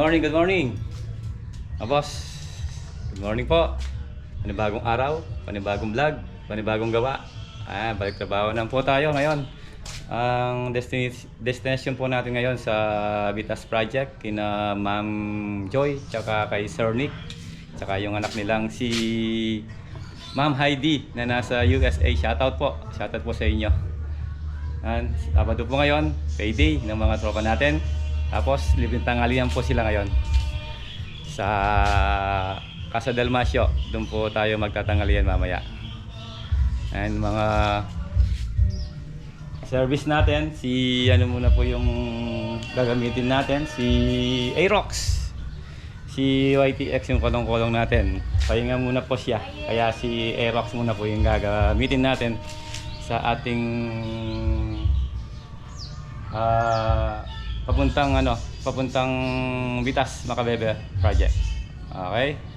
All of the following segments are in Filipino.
Morning, good morning. Ah, boss. Good morning po. Panibagong araw, panibagong vlog, panibagong gawa. Ah, balik trabaho na po tayo ngayon. Ang destiny, destination po natin ngayon sa Vitas Project kina Ma'am Joy tsaka kay Sir Nick tsaka yung anak nilang si Ma'am Heidi na nasa USA. Shoutout po. Shoutout po sa inyo. And Sabado po ngayon, payday ng mga tropa natin. Tapos, libreng tanghalian po sila ngayon. Sa Casa del Masio, doon po tayo magtatanghalian mamaya. And mga service natin, si ano muna po yung gagamitin natin, si Aerox. Si YTX yung kolong-kolong natin. Pahinga muna po siya. Kaya si Aerox muna po yung gagamitin natin sa ating ah papuntang ano, papuntang Vitas Macabebe project. Okay?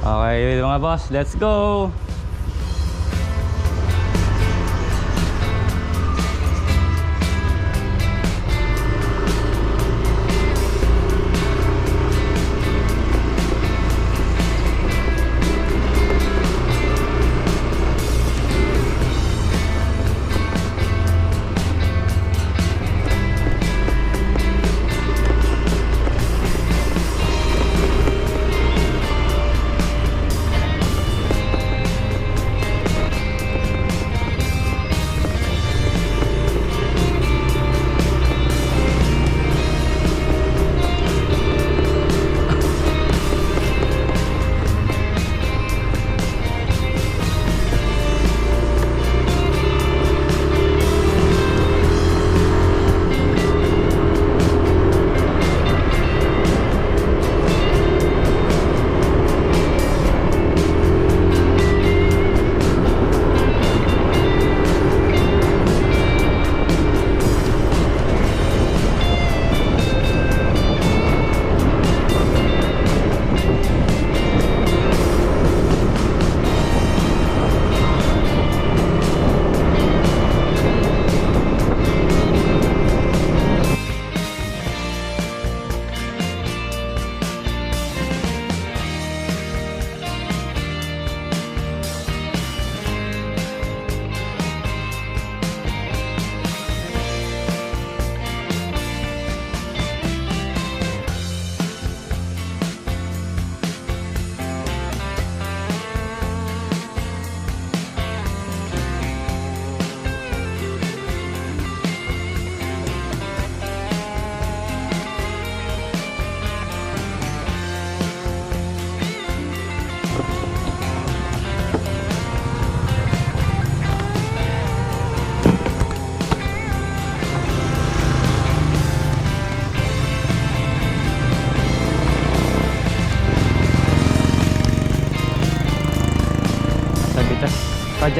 Okay, mga boss, let's go!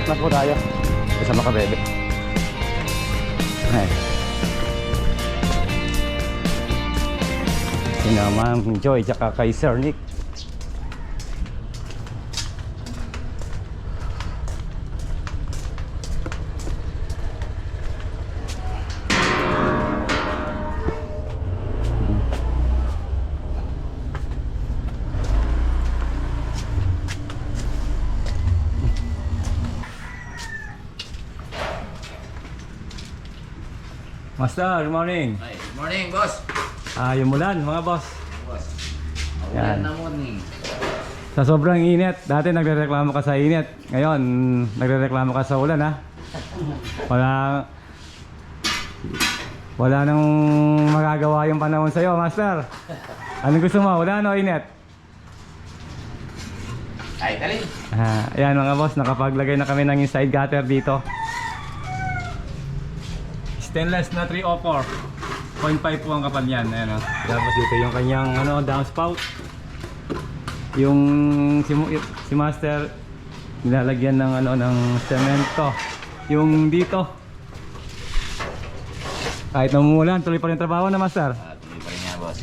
Project na po tayo. Sa Macabebe. Ay. Sina Ma'am Joy tsaka kay Sir Nick. Master, good morning. Ay, good morning, boss. Ah, yung mulan, mga boss. Boss. Yan. Yan na morning. Sa sobrang init, dati nagrereklamo ka sa init. Ngayon, nagrereklamo ka sa ulan, ha? Wala... Wala nang magagawa yung panahon sa'yo, Master. Anong gusto mo? Wala no, init? Ay, dali. Ah, ayan mga boss, nakapaglagay na kami ng inside gutter dito. Stainless na 304. 0.5 po ang kapal niyan. Ayan, oh. Tapos dito yung kanyang ano, downspout. yung si, si Master nilalagyan ng ano ng semento. Yung dito. Kahit namumulan, tuloy pa rin trabaho na Master. Ah, tuloy pa rin niya, boss.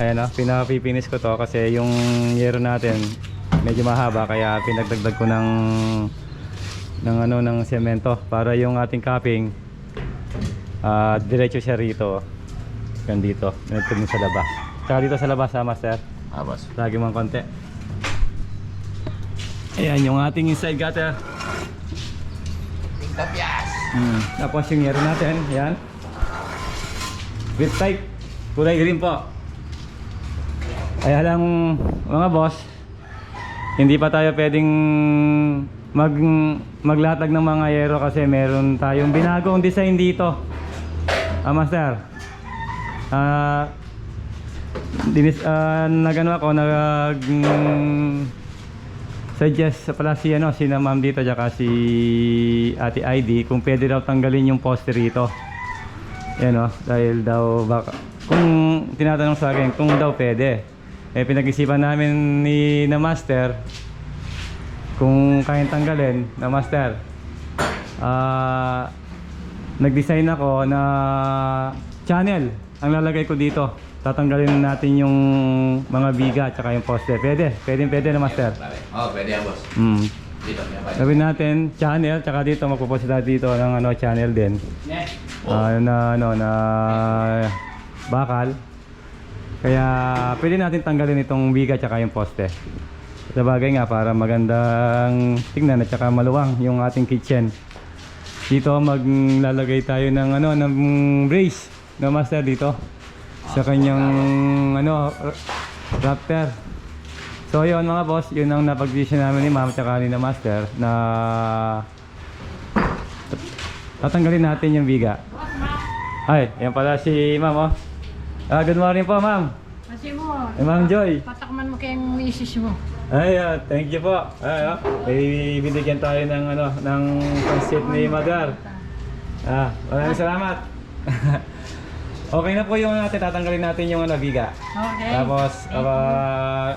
Ayan o, pinapipinis ko to kasi yung yero natin medyo mahaba kaya pinagdagdag ko ng ng ano ng semento para yung ating capping ah diretso siya rito kan dito nagtugin sa labas saka dito sa labas ha master Ah, boss. lagi mo konti ayan yung ating inside gutter Ting tapyas. Hmm. Tapos yung yero natin, yan. With type, kulay green po. Kaya lang mga boss, hindi pa tayo pwedeng mag maglatag ng mga yero kasi meron tayong binagong design dito. Ah, master. Ah, dinis ah, nagano ako nag suggest sa pala si ano si ma'am dito tsaka si Ate ID kung pwede daw tanggalin yung poster rito. Yan o, dahil daw baka kung tinatanong sa akin kung daw pwede. Eh pinag-isipan namin ni na master kung kayang tanggalin na master. Ah nag-design ako na channel ang lalagay ko dito. Tatanggalin natin yung mga biga at yung poster. Pwede, pwede, pwede na master. Oh, pwede yan, boss. Mm. Dito. Gawin natin channel, tsaka dito magpo-post tayo dito ng ano channel din. Oh. Ah, na ano na bakal. Kaya pwede natin tanggalin itong biga tsaka yung poste. Sa bagay nga para magandang tingnan at tsaka maluwang yung ating kitchen. Dito maglalagay tayo ng ano ng brace na master dito sa kanyang ano raptor. So yun mga boss, yun ang napag-decision namin ni ma'am ni na master na tatanggalin natin yung biga. Ay, yan pala si ma'am oh. Ah, good morning po ma'am. Kasi mo, Eh, ma'am Joy. patakman mo kayong misis mo. Ay, ah, thank you po. Ay, oh. May binigyan tayo ng ano, ng pansit ni Madar. Ah, maraming salamat. okay na po yung natin, tatanggalin natin yung ano, biga. Okay. Tapos, uh,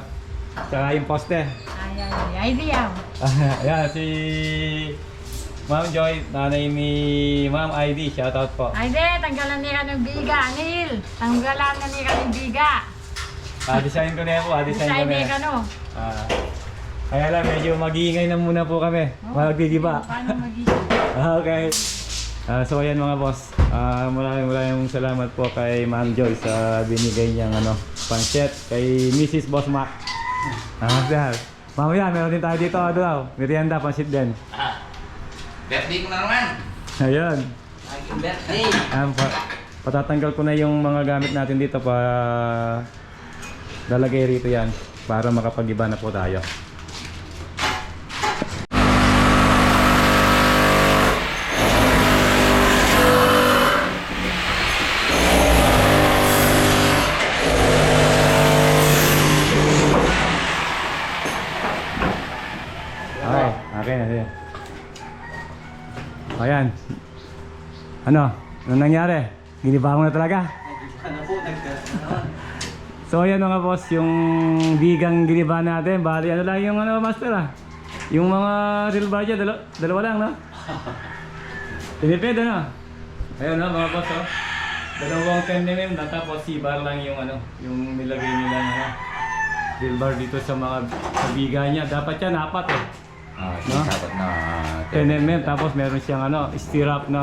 tsaka yung poste. Ay, ay, idea. Ayan, si Ma'am Joy, nanay ni Ma'am ID, shoutout po. Ay, di, tanggalan niya ng biga, Neil. Tanggalan na niya ng biga. Ah, design ko na yan po, ah, design ko Design na niya yan. ka, no? Ah, kaya lang, medyo mag-iingay na muna po kami. Magdidiba. Paano mag-isip? Ah, okay. Ah, so ayan mga boss, Ah, maraming maraming salamat po kay Ma'am Joy sa binigay niyang ano, panchet kay Mrs. Boss Mac. Ah, sir. Mamaya, meron din tayo dito, ano daw, merienda, pancit din. Ah. Birthday ko na naman. Ayun. Aking birthday. Ayan, pa, patatanggal ko na yung mga gamit natin dito pa lalagay rito yan para makapag-iba na po tayo. Okay, okay na siya. Ayan. Ano? Ano nangyari? Giniba mo na talaga? So ayan mga boss, yung bigang giniba natin, bali ano lang yung ano master ah. Yung mga real budget, dalawa, dalawa lang no? Tinipid ano? Ayun no mga boss oh. Dalawang 10 mm na tapos C-bar lang yung ano, yung nilagay nila na ano, real bar dito sa mga sa biga niya. Dapat yan apat eh. Ah, No? na 10mm tapos meron siyang ano, stirrup na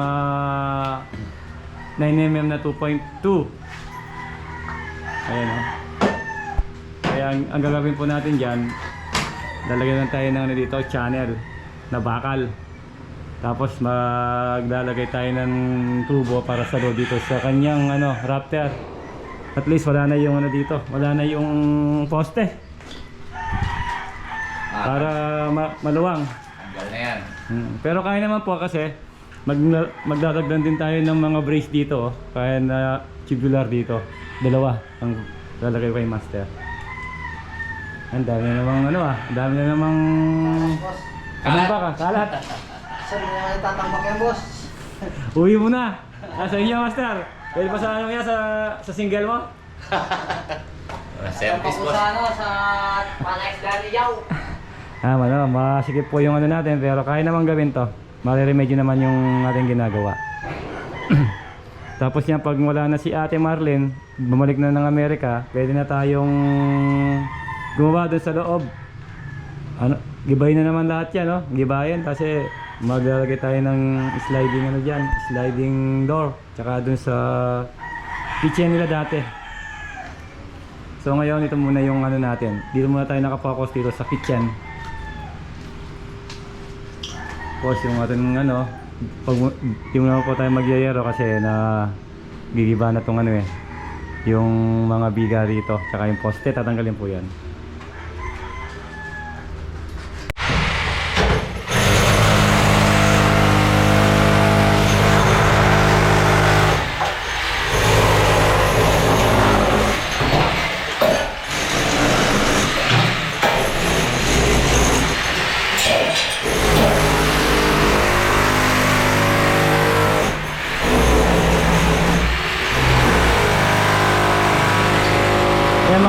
9mm na 2.2. Ayan oh. Kaya ang, ang gagawin po natin diyan, lalagyan lang tayo ng ano dito, channel na bakal. Tapos maglalagay tayo ng tubo para sa load dito sa kanyang ano, Raptor. At least wala na yung ano dito, wala na yung poste Ah, para ma- maluwang. tanggal na yan. Hmm. Pero kaya naman po kasi mag magdadagdan din tayo ng mga brace dito. oh. Kaya na tubular dito. Dalawa ang lalagay ko kay master. Ang dami na namang ano ah. Ang dami na namang... Ano ba ka? Kalat. Saan mo tatambak yan, boss? Uwi mo na. Ah, sa inyo master. Pwede pa sa ano yan sa, sa single mo? Service, Tapos boss. sa ano, sa Panax Daniel. Ah, ano, masikip po yung ano natin pero kaya naman gawin to. Mariremedyo naman yung ating ginagawa. Tapos yan, pag wala na si Ate Marlene, bumalik na ng Amerika, pwede na tayong gumawa doon sa loob. Ano, gibay na naman lahat yan, no? Gibayan kasi maglalagay tayo ng sliding ano diyan, sliding door. Tsaka doon sa kitchen nila dati. So ngayon ito muna yung ano natin. Dito muna tayo nakapokus dito sa kitchen. Tapos yung ating ano, pag muna po tayo magyayero kasi na gigiba na tong ano eh. Yung mga biga rito, tsaka yung poste, tatanggalin po yan.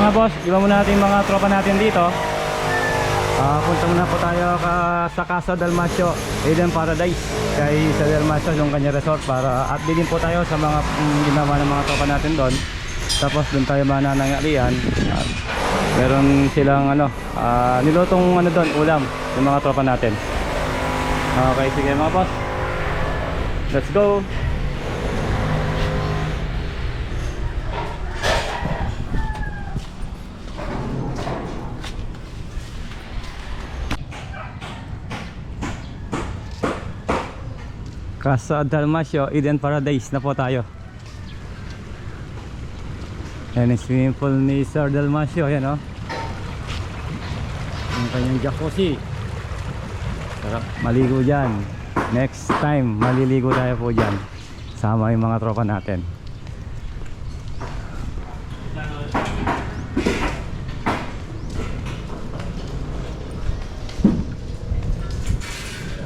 Mga boss, iba muna natin mga tropa natin dito. Ah, punta muna po tayo ka, sa Casa Dalmasio, Eden Paradise. Kay sa Dalmasio, yung kanya resort para update din po tayo sa mga mm, ginawa ng mga tropa natin doon. Tapos doon tayo mananangalian. At meron silang ano, ah, nilutong ano doon, ulam, yung mga tropa natin. Okay, sige mga boss. Let's go! Casa Dalmasio, Eden Paradise na po tayo. Yan yung swimming pool ni Sir Dalmasio, yan o. Yung kanyang jacuzzi. Sarap maligo dyan. Next time, maliligo tayo po dyan. Sama yung mga tropa natin.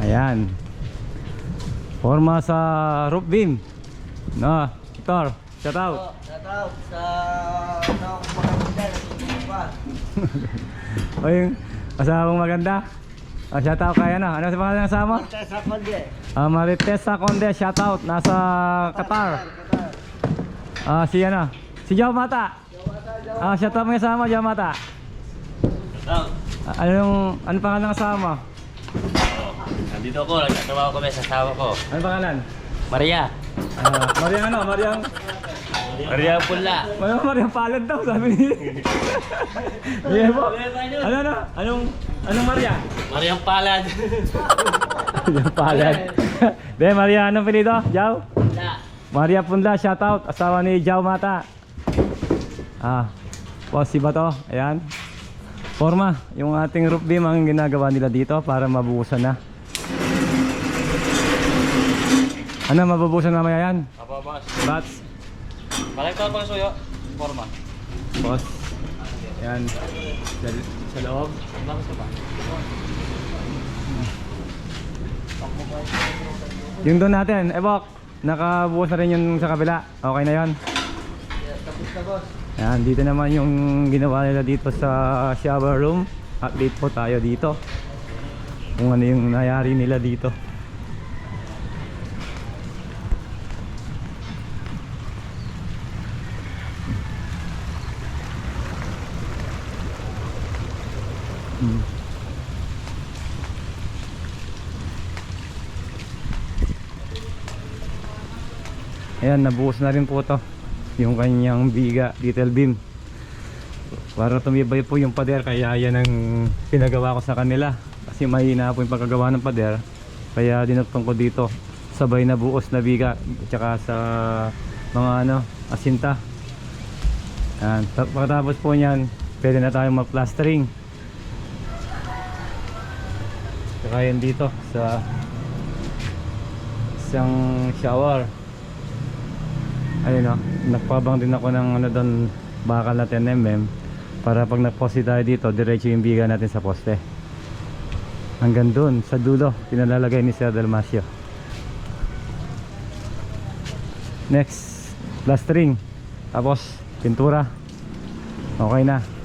Ayan. Forma sa roof beam. No, Victor, shout out. Oh, shout out sa ano, din, pa. O yung maganda. Ah, shout out kay ano. Ano sa pangalan ng asama? Sa Conde. Ah, Maritesa Conde, shout out. Nasa Qatar. Ah, si ano? Si Joe Mata. Ah, shout out mo yung asama, Joe Mata. Ah, anong, anong pangalan ng asama? Nandito ako, nagtatrabaho kami sa asawa ko. Anong pangalan? Maria. Ah, Mariang ano? Mariang... Maria Pula. Mariang Mariang palad daw, sabi ni... Yeah, po. Ano, ano? Anong, anong Maria? Maria Palad. Yung palad. Be, Maria, anong pinito? Jao? Wala. Maria Punla, shout out. Asawa ni Jao Mata. Ah, posi ba to? Ayan. Forma, yung ating roof beam ang ginagawa nila dito para mabuhusan na. Ano, mabubusan mamaya yan? Apa boss? Bats, Balik ko pang suyo. Forma. boss. Ayan. Sa, sa loob. Bakit ka ba? Yung doon natin, ebok. Nakabuhos na rin yung sa kabila. Okay na yon. Tapos na boss. Ayan, dito naman yung ginawa nila dito sa shower room. Update po tayo dito. Kung ano yung nangyari nila dito. Ayan, nabuhos na rin po to. Yung kanyang biga detail beam para tumibay po yung pader kaya yan ang pinagawa ko sa kanila. Kasi mahina po yung pagkagawa ng pader kaya dinagtong ko dito. Sabay na buos na biga tsaka sa mga ano asinta. Yan. Ta- pagkatapos po nyan pwede na tayong mag-plastering. Tsaka yan dito sa isang shower ayun o, nagpabang din ako ng ano doon bakal na 10mm para pag nagposte tayo dito, diretso yung biga natin sa poste. Hanggang doon, sa dulo, pinalalagay ni Sir Dalmasio next, plastering tapos, pintura. Okay na.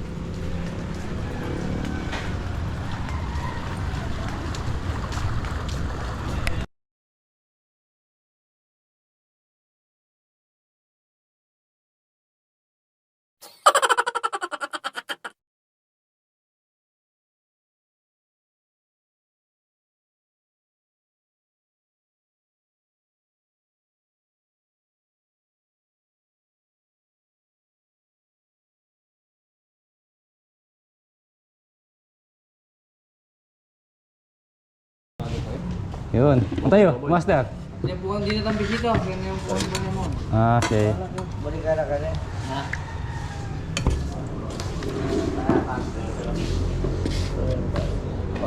Yun. Tayo, master? Yan po ang dinatambik dito. Yan yung po ang mo. Ah, okay. Balik ka na ka rin. Ha?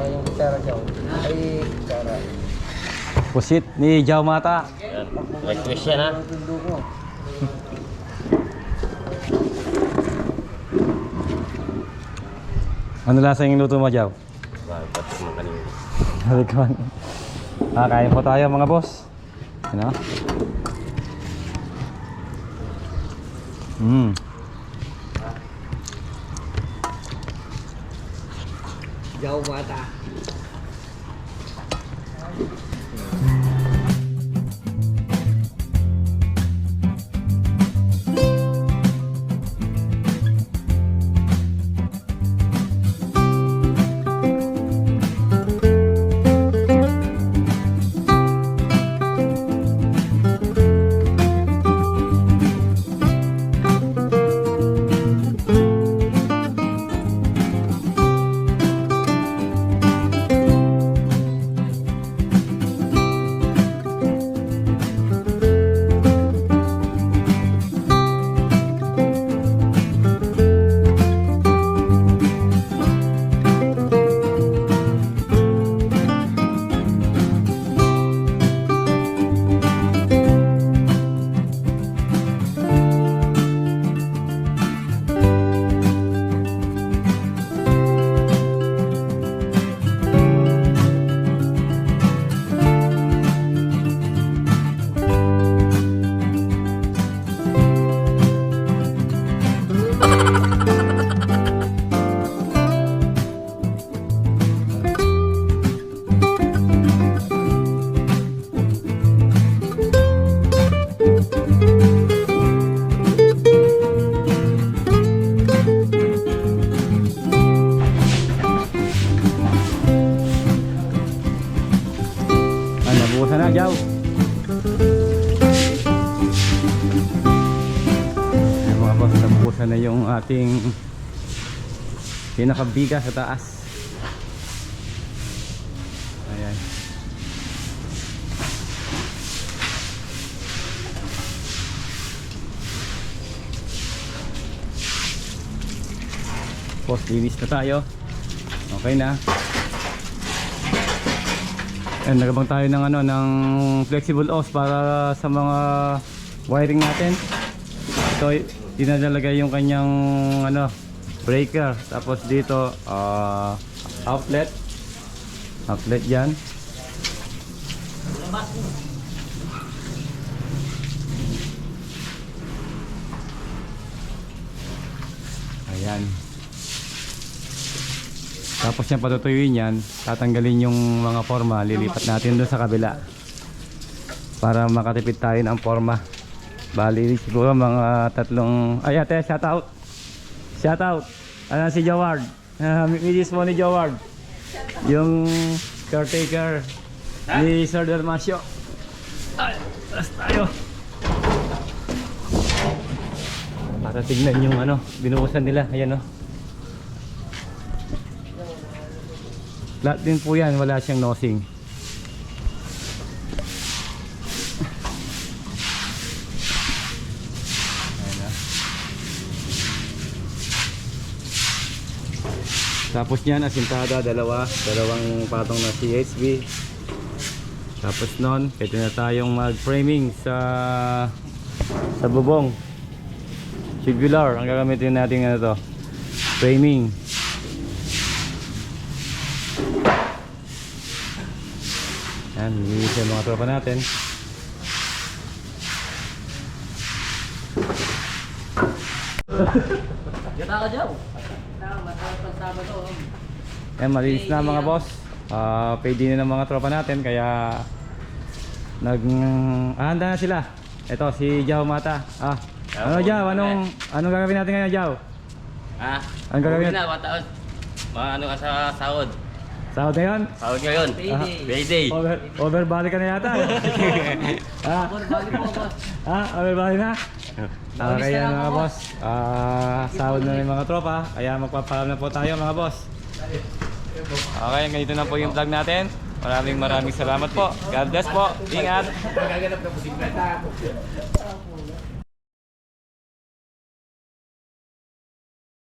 Yung kutsara dyan. Ay, kutsara. Pusit ni Jao Mata. Yan. Request yan ha. Ano lasa yung luto mo, Jao? Bago pa ito kanina. Halikawan. Ah, kain po tayo mga boss. Ano? Mm. Jaw ating pinakabiga sa taas. Ayan. Boss, linis na tayo. Okay na. And nagabang tayo ng ano ng flexible hose para sa mga wiring natin. Ito dinadalagay yung kanyang ano breaker tapos dito ah, outlet outlet yan ayan tapos yan patutuyuin yan, tatanggalin yung mga forma, lilipat natin doon sa kabila. Para makatipid tayo ng forma. Bali siguro mga tatlong, ay ate, shout out. Shout out. Ano si Jaward? Uh, Midis mo ni Jaward. Yung caretaker ni Sir Dalmasio. Ay, taas tayo. Para tignan yung ano, binuhusan nila. Ayan o. Lahat din po yan, wala siyang nosing. Tapos niyan, asintada, dalawa, dalawang patong na CHB. Tapos nun, pwede na tayong mag-framing sa sa bubong. Tubular, ang gagamitin natin ano to, framing. Yan, linis yung mga tropa natin. ka dyan. Eh, malinis na mga boss. Ah, pwede na ng mga tropa natin kaya nag ah, handa na sila. Ito si Jao Mata. Ah. Ano Jao? Anong anong gagawin natin ngayon, Jao? Ha? Ang gagawin Uwi na, mataon. Mga ano ka sa sahod. Sahod na yun? Sahod ngayon. Payday. Payday. Over, overbalik ka na yata. ah, ah, overbalik na? Okay yan mga boss. Ah, sahod na ng mga tropa. Kaya magpapalam na po tayo mga boss. Okay, ganito na po yung vlog natin. Maraming maraming salamat po. God bless po. Ingat.